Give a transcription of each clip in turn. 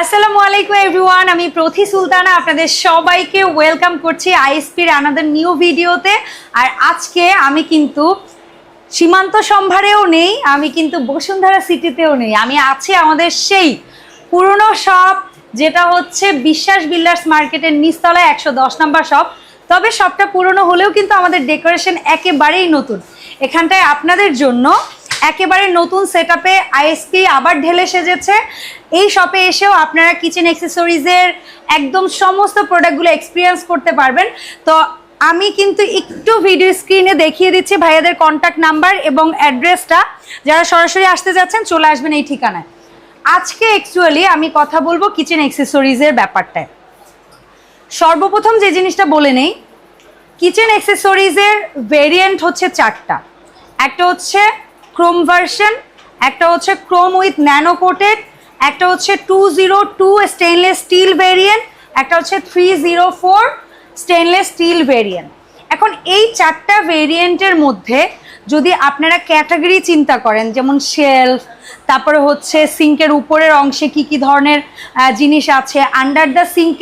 আসসালামু আলাইকুম এভরিওয়ান আমি প্রথি সুলতানা, আপনাদের সবাইকে ওয়েলকাম করছি আইএসপির আনাদার নিউ ভিডিওতে আর আজকে আমি কিন্তু সীমান্ত সম্ভারেও নেই, আমি কিন্তু বসুন্ধরা সিটিতেও নেই। আমি আছি আমাদের সেই পুরনো শপ যেটা হচ্ছে বিশ্বাস বিল্ডার্স মার্কেটের নিচতলায় একশো দশ নম্বর শপ তবে শপটা পুরনো হলেও কিন্তু আমাদের ডেকোরেশন একেবারেই নতুন। এখানটায় আপনাদের জন্য একেবারে নতুন সেট আপে আইএসপি আবার ঢেলে সেজেছে। এই শপে এসেও আপনারা কিচেন অ্যাক্সেসরিজের একদম সমস্ত প্রোডাক্টগুলো এক্সপিরিয়েন্স করতে পারবেন। তো আমি কিন্তু একটু ভিডিও স্ক্রিনে দেখিয়ে দিচ্ছি ভাইয়াদের কন্ট্যাক্ট নাম্বার এবং অ্যাড্রেসটা যারা সরাসরি আসতে যাচ্ছেন, চলে আসবেন এই ঠিকানায়। আজকে অ্যাকচুয়ালি আমি কথা বলব কিচেন অ্যাক্সেসরিজের ব্যাপারটায়। সর্বপ্রথম যে জিনিসটা বলে নেই কিচেন অ্যাক্সেসরিজের ভেরিয়েন্ট হচ্ছে চারটা। একটা হচ্ছে ক্রোম ভার্সন একটা হচ্ছে ক্রোম উইথ ন্যানো কোটেড একটা হচ্ছে two zero two stainless steel variant একটা হচ্ছে three zero four stainless steel variant এখন এই চারটা ভেরিয়েন্টের মধ্যে যদি আপনারা ক্যাটাগরি চিন্তা করেন, যেমন শেলফ তারপরে হচ্ছে সিঙ্কের উপরের অংশে কি কি ধরনের জিনিস আছে আন্ডার দ্য সিঙ্ক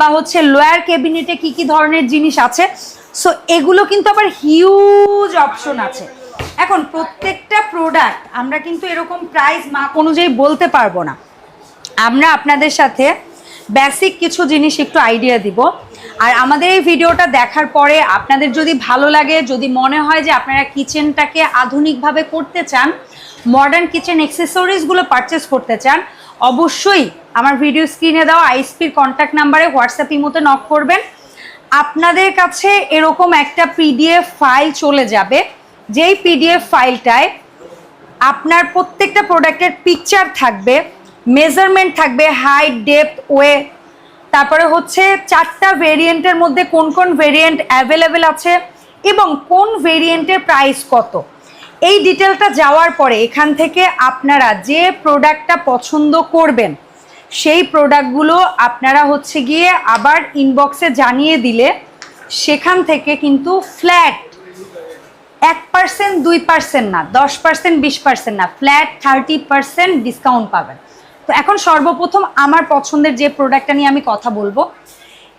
বা হচ্ছে লোয়ার ক্যাবিনেটে কি কি ধরনের জিনিস আছে। সো এগুলো কিন্তু আবার হিউজ অপশন আছে। এখন প্রত্যেকটা প্রোডাক্ট আমরা কিন্তু এরকম প্রাইস মাপ অনুযায়ী বলতে পারব না। আমরা আপনাদের সাথে বেসিক কিছু জিনিস একটু আইডিয়া দিব। আর আমাদের এই ভিডিওটা দেখার পরে আপনাদের যদি ভালো লাগে, যদি মনে হয় যে আপনারা কিচেনটাকে আধুনিকভাবে করতে চান মডার্ন কিচেন অ্যাক্সেসরিজগুলো পারচেস করতে চান, অবশ্যই আমার ভিডিও স্ক্রিনে দেওয়া আইসপির কন্ট্যাক্ট নাম্বারে হোয়াটসঅ্যাপ ইমোতে নক করবেন। আপনাদের কাছে এরকম একটা পিডিএফ ফাইল চলে যাবে। যেই পিডিএফ ফাইলটায় আপনার প্রত্যেকটা প্রোডাক্টের পিকচার থাকবে মেজারমেন্ট থাকবে হাইট ডেপথ ওয়ে তারপরে হচ্ছে চারটা ভেরিয়েন্টের মধ্যে কোন কোন ভেরিয়েন্ট অ্যাভেলেবেল আছে এবং কোন ভেরিয়েন্টের প্রাইস কত। এই ডিটেলটা যাওয়ার পরে এখান থেকে আপনারা যে প্রোডাক্টটা পছন্দ করবেন, সেই প্রোডাক্টগুলো আপনারা হচ্ছে গিয়ে আবার ইনবক্সে জানিয়ে দিলে সেখান থেকে কিন্তু ফ্ল্যাট পার্সেন্ট, দুই পার্সেন্ট না, দশ পার্সেন্ট, বিশ পার্সেন্ট না, ফ্ল্যাট থার্টি পার্সেন্ট ডিসকাউন্ট পাবেন। তো এখন সর্বপ্রথম আমার পছন্দের যে প্রোডাক্টটা নিয়ে আমি কথা বলব,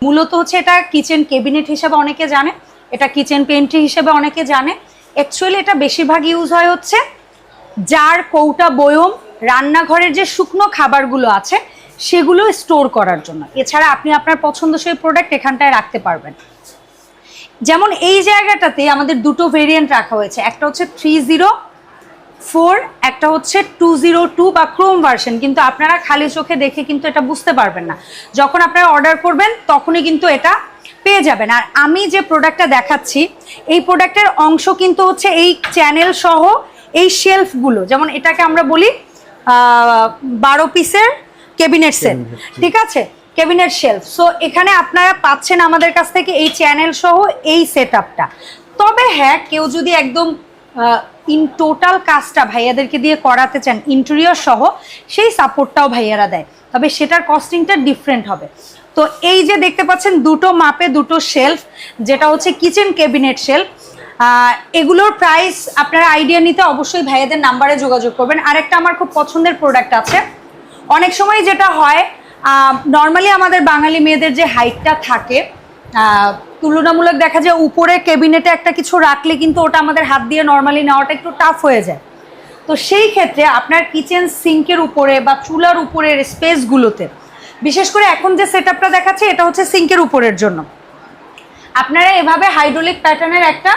মূলত হচ্ছে এটা কিচেন ক্যাবিনেট হিসেবে অনেকে জানে, এটা কিচেন পেন্ট্রি হিসেবে অনেকে জানে। অ্যাকচুয়ালি এটা বেশিরভাগ ইউজ হয় হচ্ছে জার কৌটা, বয়ম, রান্নাঘরের যে শুকনো খাবারগুলো আছে, সেগুলো স্টোর করার জন্য। এছাড়া আপনি আপনার পছন্দসই প্রোডাক্ট এখানটায় রাখতে পারবেন। যেমন এই জায়গাটাতে আমাদের দুটো ভেরিয়েন্ট রাখা হয়েছে। একটা হচ্ছে থ্রি জিরো ফোর একটা হচ্ছে টু জিরো টু বা ক্রোম ভার্সন কিন্তু আপনারা খালি চোখে দেখে কিন্তু এটা বুঝতে পারবেন না। যখন আপনারা অর্ডার করবেন তখনই কিন্তু এটা পেয়ে যাবেন। আর আমি যে প্রোডাক্টটা দেখাচ্ছি এই প্রোডাক্টের অংশ কিন্তু হচ্ছে এই চ্যানেল সহ এই শেলফগুলো যেমন এটাকে আমরা বলি বারো পিসের ক্যাবিনেট সেট ঠিক আছে? ক্যাবিনেট শেলফ সো এখানে আপনারা পাচ্ছেন আমাদের কাছ থেকে এই চ্যানেল সহ এই সেট তবে হ্যাঁ কেউ যদি একদম ইন টোটাল কাজটা ভাইয়াদেরকে দিয়ে করাতে চান ইন্টেরিয়র সহ, সেই সাপোর্টটাও ভাইয়ারা দেয়। তবে সেটার কস্টিংটা ডিফারেন্ট হবে। তো এই যে দেখতে পাচ্ছেন, দুটো মাপে দুটো শেলফ যেটা হচ্ছে কিচেন ক্যাবিনেট শেলফ এগুলোর প্রাইস আপনারা আইডিয়া নিতে অবশ্যই ভাইয়াদের নাম্বারে যোগাযোগ করবেন। আরেকটা আমার খুব পছন্দের প্রোডাক্ট আছে। অনেক সময় যেটা হয় নর্মালি আমাদের বাঙালি মেয়েদের যে হাইটটা থাকে তুলনামূলক দেখা যায় উপরে ক্যাবিনেটে একটা কিছু রাখলে কিন্তু ওটা আমাদের হাত দিয়ে নর্মালি নেওয়াটা একটু টাফ হয়ে যায়। তো সেই ক্ষেত্রে আপনার কিচেন সিঙ্কের উপরে বা চুলার উপরের স্পেসগুলোতে বিশেষ করে এখন যে সেট আপটা দেখাচ্ছে, এটা হচ্ছে সিঙ্কের উপরের জন্য। আপনারা এভাবে হাইড্রোলিক প্যাটার্নের একটা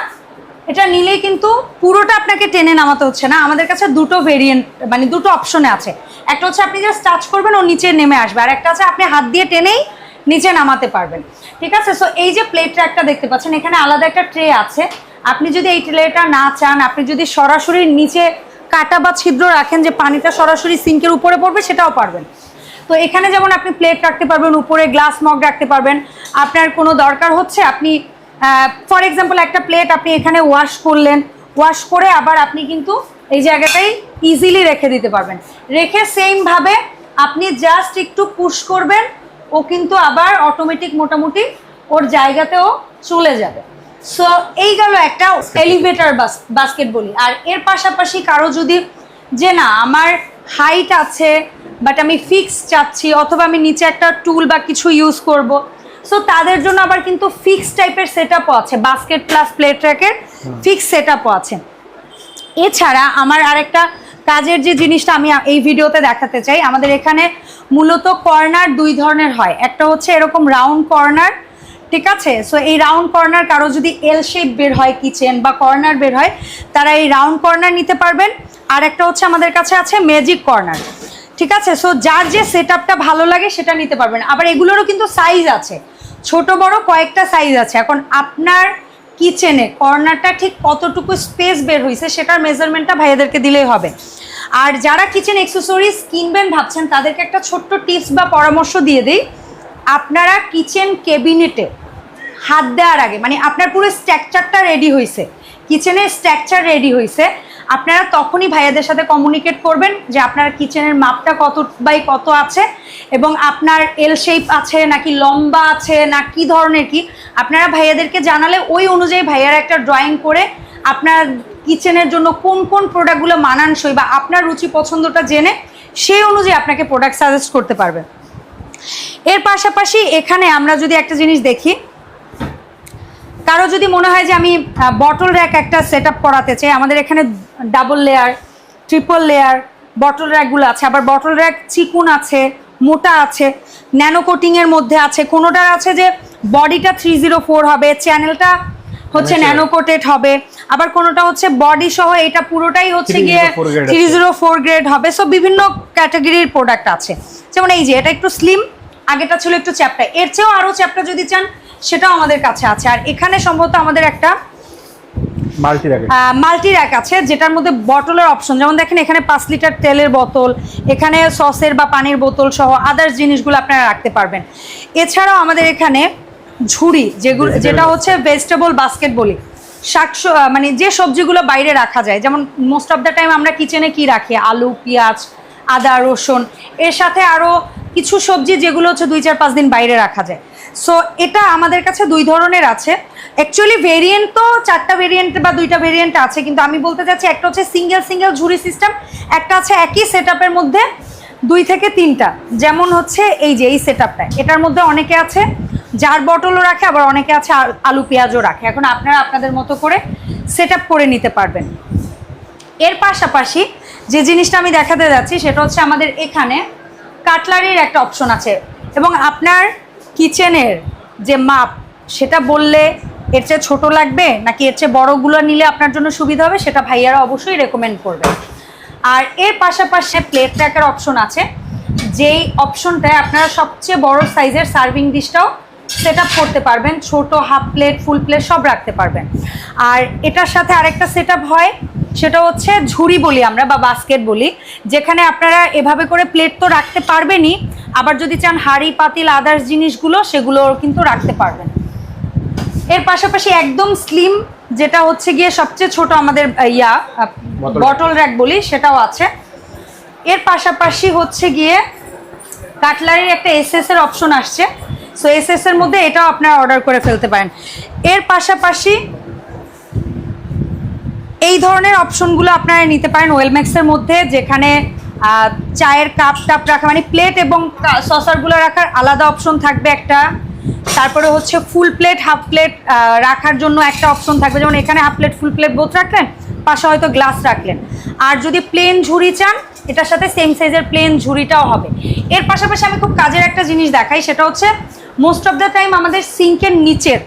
এটা নিলেই কিন্তু পুরোটা আপনাকে টেনে নামাতে হচ্ছে না। আমাদের কাছে দুটো ভেরিয়েন্ট মানে দুটো অপশনে আছে। একটা হচ্ছে আপনি জাস্ট টাচ করবেন, ও নিচে নেমে আসবে। আর একটা আছে, আপনি হাত দিয়ে টেনেই নিচে নামাতে পারবেন। ঠিক আছে? সো এই যে প্লেট ট্র্যাকটা দেখতে পাচ্ছেন, এখানে আলাদা একটা ট্রে আছে। আপনি যদি এই ট্রেটা না চান, আপনি যদি সরাসরি নিচে কাটা বা ছিদ্র রাখেন যে পানিটা সরাসরি সিঙ্কের উপরে পড়বে, সেটাও পারবেন। তো এখানে যেমন আপনি প্লেট রাখতে পারবেন, উপরে গ্লাস মগ রাখতে পারবেন। আপনার কোনো দরকার হচ্ছে, আপনি ফর এক্সাম্পল একটা প্লেট আপনি এখানে ওয়াশ করলেন। ওয়াশ করে আবার আপনি কিন্তু এই জায়গাটাই ইজিলি রেখে দিতে পারবেন। রেখে সেমভাবে আপনি জাস্ট একটু পুশ করবেন ও কিন্তু আবার অটোমেটিক মোটামুটি ওর জায়গাতেও চলে যাবে। সো এই গেল একটা এলিভেটর বাস বাস্কেট বলি। আর এর পাশাপাশি কারও যদি যে না আমার হাইট আছে বাট আমি ফিক্স চাচ্ছি অথবা আমি নিচে একটা টুল বা কিছু ইউজ করব সো তাদের জন্য আবার কিন্তু ফিক্স টাইপের সেট আছে। বাস্কেট প্লাস প্লেট র্যাকের ফিক্স সেট আছে। এছাড়া আমার আরেকটা কাজের যে জিনিসটা আমি এই ভিডিওতে দেখাতে চাই, আমাদের এখানে মূলত কর্নার দুই ধরনের হয়। একটা হচ্ছে এরকম রাউন্ড কর্নার ঠিক আছে? সো এই রাউন্ড কর্নার কারও যদি এল শেপ বের হয় কিচেন বা কর্নার বের হয়, তারা এই রাউন্ড কর্নার নিতে পারবেন। আর একটা হচ্ছে আমাদের কাছে আছে ম্যাজিক কর্নার ঠিক আছে? সো যার যে সেট ভালো লাগে সেটা নিতে পারবেন। আবার এগুলোরও কিন্তু সাইজ আছে। ছোট, বড় কয়েকটা সাইজ আছে। এখন আপনার কিচেনে কর্নারটা ঠিক কতটুকু স্পেস বের হয়েছে সেটার মেজারমেন্টটা ভাইয়াদেরকে দিলেই হবে। আর যারা কিচেন অ্যাক্সেসরিজ কিনবেন ভাবছেন, তাদেরকে একটা ছোট্ট টিপস বা পরামর্শ দিয়ে দিই। আপনারা কিচেন কেবিনেটে হাত দেওয়ার আগে মানে আপনার পুরো স্ট্রাকচারটা রেডি হয়েছে কিচেনের স্ট্রাকচার রেডি হয়েছে আপনারা তখনই ভাইয়াদের সাথে কমিউনিকেট করবেন যে আপনার কিচেনের মাপটা কত বাই কত আছে এবং আপনার এল শেপ আছে, নাকি লম্বা আছে, না কি ধরনের কি, আপনারা ভাইয়াদেরকে জানালে ওই অনুযায়ী ভাইয়ারা একটা ড্রয়িং করে আপনার কিচেনের জন্য কোন কোন প্রোডাক্টগুলো মানানসই বা আপনার রুচি পছন্দটা জেনে সেই অনুযায়ী আপনাকে প্রোডাক্ট সাজেস্ট করতে পারবে। এর পাশাপাশি এখানে আমরা যদি একটা জিনিস দেখি কারও যদি মনে হয় যে আমি বটল র্যাক একটা সেট আপ করাতে চাই আমাদের এখানে double layer triple layer bottle র্যাকগুলো আছে আবার বটল র্যাক চিকুন আছে মোটা আছে ন্যানো কোটিংয়ের মধ্যে আছে কোনোটার আছে যে বডিটা থ্রি জিরো ফোর হবে চ্যানেলটা হচ্ছে ন্যানো কোটেড হবে আবার কোনোটা হচ্ছে বডি সহ এটা পুরোটাই হচ্ছে গিয়ে থ্রি জিরো ফোর গ্রেড হবে। সো বিভিন্ন ক্যাটাগরির প্রোডাক্ট আছে। যেমন এই যে এটা একটু স্লিম আগেটা ছিল একটু চ্যাপটা। এর চেয়েও আরও চ্যাপটা যদি চান সেটাও আমাদের কাছে আছে। আর এখানে সম্ভবত আমাদের একটা মাল্টি র্যাক আছে যেটার মধ্যে বটলের অপশন যেমন দেখেন এখানে পাঁচ লিটার তেলের বোতল এখানে সসের বা পানির বোতল সহ আদার্স জিনিসগুলো আপনারা রাখতে পারবেন। এছাড়াও আমাদের এখানে ঝুড়ি যেগুলো যেটা হচ্ছে ভেজিটেবল বাস্কেট বলি। শাক মানে যে সবজিগুলো বাইরে রাখা যায় যেমন মোস্ট অফ দ্য টাইম আমরা কিচেনে কি রাখি? আলু পেঁয়াজ আদা রসুন। এর সাথে আরও কিছু সবজি যেগুলো হচ্ছে দুই চার পাঁচ দিন বাইরে রাখা যায়। সো এটা আমাদের কাছে দুই ধরনের আছে। অ্যাকচুয়ালি ভেরিয়েন্ট তো চারটা ভেরিয়েন্ট বা দুইটা ভেরিয়েন্ট আছে, কিন্তু আমি বলতে চাচ্ছি একটা হচ্ছে সিঙ্গেল সিঙ্গেল ঝুড়ি সিস্টেম একটা আছে একই সেট মধ্যে দুই থেকে তিনটা। যেমন হচ্ছে এই যে, এই সেট এটার মধ্যে অনেকে আছে, যার বটলও রাখে, আবার অনেকে আছে আলু পেঁয়াজও রাখে। এখন আপনারা আপনাদের মতো করে সেট করে নিতে পারবেন। এর পাশাপাশি যে জিনিসটা আমি দেখাতে যাচ্ছি, সেটা হচ্ছে আমাদের এখানে কাটলারির একটা অপশন আছে। এবং আপনার কিচেনের যে মাপ, সেটা বললে এর চেয়ে ছোটো লাগবে? নাকি এর চেয়ে বড়গুলো নিলে আপনার জন্য সুবিধা হবে? সেটা ভাইয়ারা অবশ্যই রেকমেন্ড করবে। আর এর পাশাপাশি প্লেট ট্র্যাকের অপশন আছে। যেই অপশনটায় আপনারা সবচেয়ে বড় সাইজের সার্ভিং ডিশটাও সেট আপ করতে পারবেন। ছোট হাফ প্লেট ফুল প্লেট সব রাখতে পারবেন। আর এটার সাথে আরেকটা সেট হয় সেটা হচ্ছে ঝুড়ি বলি আমরা বা বাস্কেট বলি যেখানে আপনারা এভাবে করে প্লেট তো রাখতে পারবেনই আবার যদি চান হাড়ি পাতিল আদার্স জিনিসগুলো সেগুলো কিন্তু রাখতে পারবেন। এর পাশাপাশি একদম স্লিম যেটা হচ্ছে গিয়ে সবচেয়ে ছোট আমাদের ইয়া বটল র্যাক বলি সেটাও আছে। এর পাশাপাশি হচ্ছে গিয়ে কাটলারির একটা এসএস এর অপশন আসছে। সো এসএস এর মধ্যে এটাও আপনারা অর্ডার করে ফেলতে পারেন। এর পাশাপাশি এই ধরনের অপশনগুলো আপনারা নিতে পারেন ওয়েলম্যাক্সের মধ্যে, যেখানে চায়ের কাপ টাপ রাখা মানে প্লেট এবং সসারগুলো রাখার আলাদা অপশন থাকবে একটা। তারপরে হচ্ছে ফুল প্লেট হাফ প্লেট রাখার জন্য একটা অপশন থাকবে। যেমন এখানে half plate full plate both রাখলেন, পাশে হয়তো গ্লাস রাখলেন। আর যদি প্লেন ঝুড়ি চান, এটার সাথে সেম সাইজের প্লেন ঝুড়িটাও হবে। এর পাশাপাশি আমি খুব কাজের একটা জিনিস দেখাই, সেটা হচ্ছে মোস্ট অফ দ্য টাইম আমাদের সিঙ্কের নিচের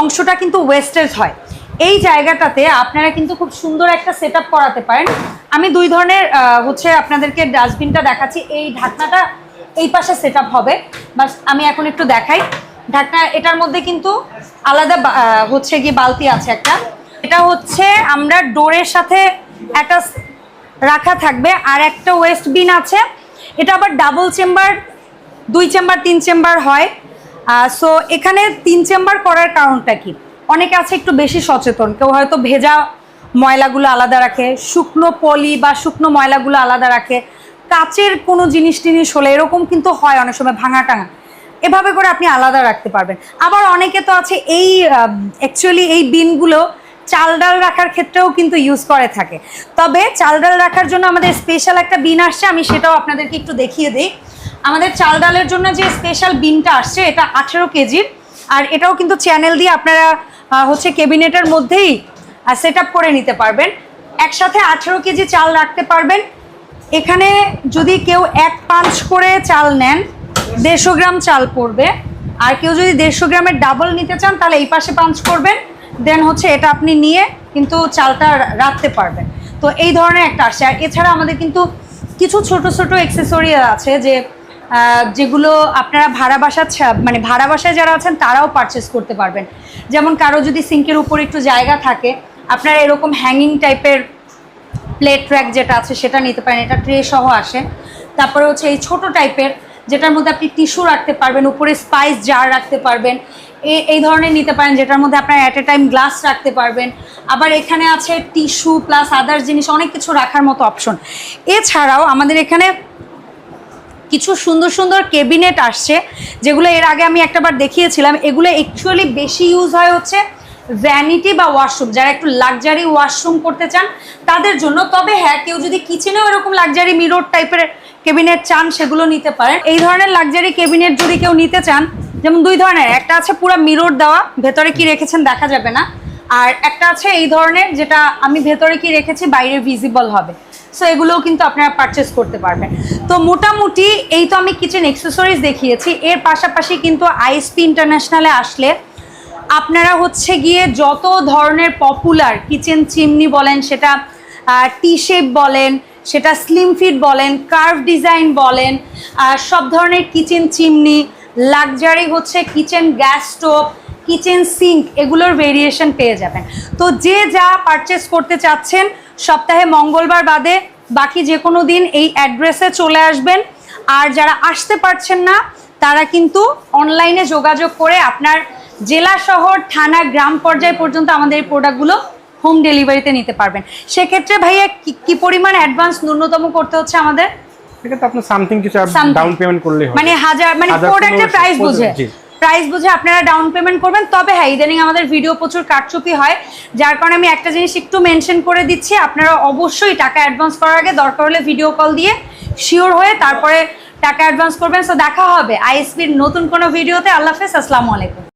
অংশটা কিন্তু ওয়েস্টেজ হয়। এই জায়গাটাতে আপনারা কিন্তু খুব সুন্দর একটা সেট করাতে পারেন। আমি দুই ধরনের হচ্ছে আপনাদেরকে ডাস্টবিনটা দেখাচ্ছি। এই ঢাকনাটা এই পাশে সেট হবে। বাস, আমি এখন একটু দেখাই। ঢাকনা, এটার মধ্যে কিন্তু আলাদা হচ্ছে কি বালতি আছে একটা। এটা হচ্ছে আমরা ডোরের সাথে একটা রাখা থাকবে। আর একটা ওয়েস্ট বিন আছে। এটা আবার ডাবল চেম্বার দুই চেম্বার তিন চেম্বার হয়। সো এখানে তিন চেম্বার করার কারণটা কি? অনেকে আছে একটু বেশি সচেতন। কেউ হয়তো ভেজা ময়লাগুলো আলাদা রাখে, শুকনো পলি বা শুকনো ময়লাগুলো আলাদা রাখে। কাচের কোনো জিনিস টিনিস হলে এরকম কিন্তু হয় অনেক সময় ভাঙা টাঙা। এভাবে করে আপনি আলাদা রাখতে পারবেন। আবার অনেকে তো আছে এই অ্যাকচুয়ালি এই বিনগুলো চাল ডাল রাখার ক্ষেত্রেও কিন্তু ইউজ করে থাকে। তবে চাল ডাল রাখার জন্য আমাদের স্পেশাল একটা বিন আসছে, আমি সেটাও আপনাদেরকে একটু দেখিয়ে দিই। আমাদের চাল ডালের জন্য যে স্পেশাল বিনটা আসছে, এটা আঠেরো কেজির। আর এটাও কিন্তু চ্যানেল দিয়ে আপনারা হচ্ছে কেবিনেটের মধ্যেই সেট করে নিতে পারবেন। একসাথে আঠেরো কেজি চাল রাখতে পারবেন। এখানে যদি কেউ এক পাঁচ করে চাল নেন, দেড়শো গ্রাম চাল পড়বে। আর কেউ যদি দেড়শো গ্রামের ডাবল নিতে চান, তাহলে এই পাশে পাঞ্চ করবেন। দেন হচ্ছে এটা আপনি নিয়ে কিন্তু চালটা রাখতে পারবেন। তো এই ধরনের একটা আসছে আর এছাড়া আমাদের কিন্তু কিছু ছোট ছোট অ্যাক্সেসরি আছে যে যেগুলো আপনারা ভাড়া বাসা মানে ভাড়া বাসায় যারা আছেন, তারাও পারচেস করতে পারবেন। যেমন কারও যদি সিঙ্কের উপর একটু জায়গা থাকে, আপনারা এরকম হ্যাঙ্গিং টাইপের প্লেট ট্র্যাক যেটা আছে, সেটা নিতে পারেন। এটা ট্রে সহ আসে। তারপরে হচ্ছে এই ছোট টাইপের যেটার মধ্যে আপনি টিস্যু রাখতে পারবেন, উপরে স্পাইস জার রাখতে পারবেন। এই এই ধরনের নিতে পারেন, যেটার মধ্যে আপনার অ্যাট এ টাইম গ্লাস রাখতে পারবেন। আবার এখানে আছে টিস্যু প্লাস আদার জিনিস, অনেক কিছু রাখার মতো অপশন এছাড়াও আমাদের এখানে কিছু সুন্দর সুন্দর কেবিনেট আসছে, যেগুলো এর আগে আমি একটাবার দেখিয়েছিলাম। এগুলো অ্যাকচুয়ালি বেশি ইউজ হয় হচ্ছে ভ্যানিটি বা ওয়াশরুম যারা একটু লাক্সারি ওয়াশরুম করতে চান, তাদের জন্য। তবে হ্যাঁ কেউ যদি কিচেনেও এরকম লাক্সারি মিরর টাইপের কেবিনেট চান, সেগুলো নিতে পারেন। এই ধরনের লাক্সারি কেবিনেট যদি কেউ নিতে চান, যেমন দুই ধরনের, একটা আছে পুরো মিরর দেওয়া, ভেতরে কি রেখেছেন দেখা যাবে না। আর একটা আছে এই ধরনের, যেটা আমি ভেতরে কি রেখেছি, বাইরে ভিজিবল হবে। সো এগুলোও কিন্তু আপনারা পারচেস করতে পারবেন। তো মোটামুটি এই তো আমি কিচেন এক্সেসরিজ দেখিয়েছি। এর পাশাপাশি কিন্তু আইএসপি ইন্টারন্যাশনালে আসলে আপনারা হচ্ছে গিয়ে যত ধরনের পপুলার কিচেন চিমনি বলেন, সেটা টি শেপ বলেন, সেটা স্লিম ফিট বলেন কার্ভ ডিজাইন বলেন সব ধরনের কিচেন চিমনি লাক্সারি হচ্ছে kitchen gas stove kitchen sink এগুলোর ভেরিয়েশন পেয়ে যাবেন। তো যে যা পারচেস করতে চাচ্ছেন সপ্তাহে মঙ্গলবার বাদে বাকি যে কোনো দিন এই অ্যাড্রেসে চলে আসবেন। আর যারা আসতে পারছেন না তারা কিন্তু অনলাইনে যোগাযোগ করে আপনার জেলা শহর থানা গ্রাম পর্যায় পর্যন্ত আমাদের এই প্রোডাক্টগুলো হোম ডেলিভারিতে নিতে পারবেন। সেক্ষেত্রে ভাইয়া কি কি পরিমাণ অ্যাডভান্স ন্যূনতম করতে হচ্ছে আমাদের? সেক্ষেত্রে আপনি সামথিং কিছু ডাউন পেমেন্ট করলেই হবে। মানে হাজার মানে প্রোডাক্টের প্রাইস বুঝে। প্রাইস বুঝে আপনারা ডাউন পেমেন্ট করবেন। তবে হ্যাঁ ইদানিং আমাদের ভিডিও প্রচুর কারচুপি হয়, যার কারণে আমি একটা জিনিস একটু মেনশন করে দিচ্ছি। আপনারা অবশ্যই টাকা অ্যাডভান্স করার আগে দরকার হলে ভিডিও কল দিয়ে শিওর হয়ে তারপরে টাকা অ্যাডভান্স করবেন। সো দেখা হবে আইএসপির নতুন কোনো ভিডিওতে আল্লাহ হাফেজ, আসসালামু আলাইকুম।